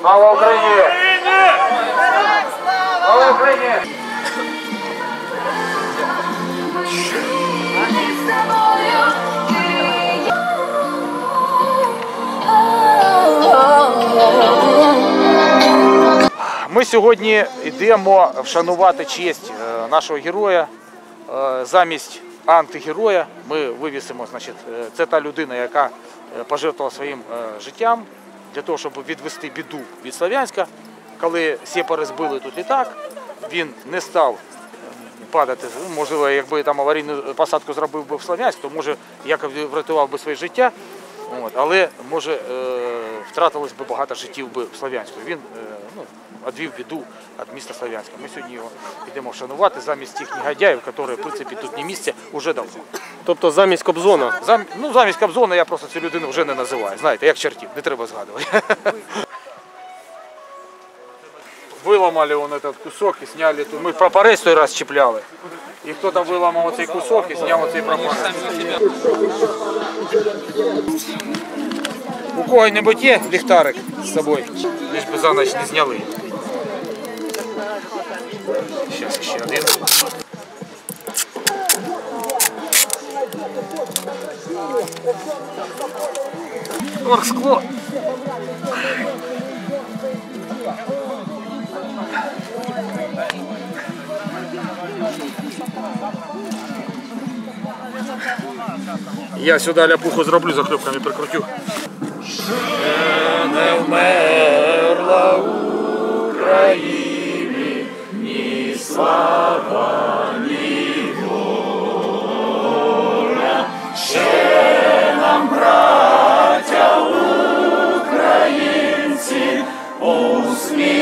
Слава Україні! Слава Україні! Ми сьогодні йдемо вшанувати честь е, нашого героя. Е, Замість антигероя ми вивісимо, значить, е, це та людина, яка пожертвувала своїм життям для того, щоб відвести біду від Слов'янська. Коли сепари збили тут літак, він не став е, падати. Можливо, якби там аварійну посадку зробив би в Слов'янськ, то може якось врятував би своє життя. Але може е, втратилось би багато життів би в Слов'янську. Він е, ну, одвів біду від міста Слов'янська. Ми сьогодні його йдемо вшанувати замість тих негодяїв, які, в принципі, тут не місце вже давно. Тобто замість Кобзона. Зам, ну, замість Кобзона я просто цю людину вже не називаю. Знаєте, як чертів, не треба згадувати. Виламали он этот кусок і сняли тут. Ми прапорець той раз чіпляли. І хто там виламав оцей кусок і зняв оцей прапорець. У кого-небудь є ліхтарик з собою? Лиш би за ніч не зняли. Зараз ще один. Оргскло. Я сюди ляпуху зроблю, за хлебками Прикрутю. Не вмерла Україні, ні слава, ні воля. Ще нам, браття українці, усміх.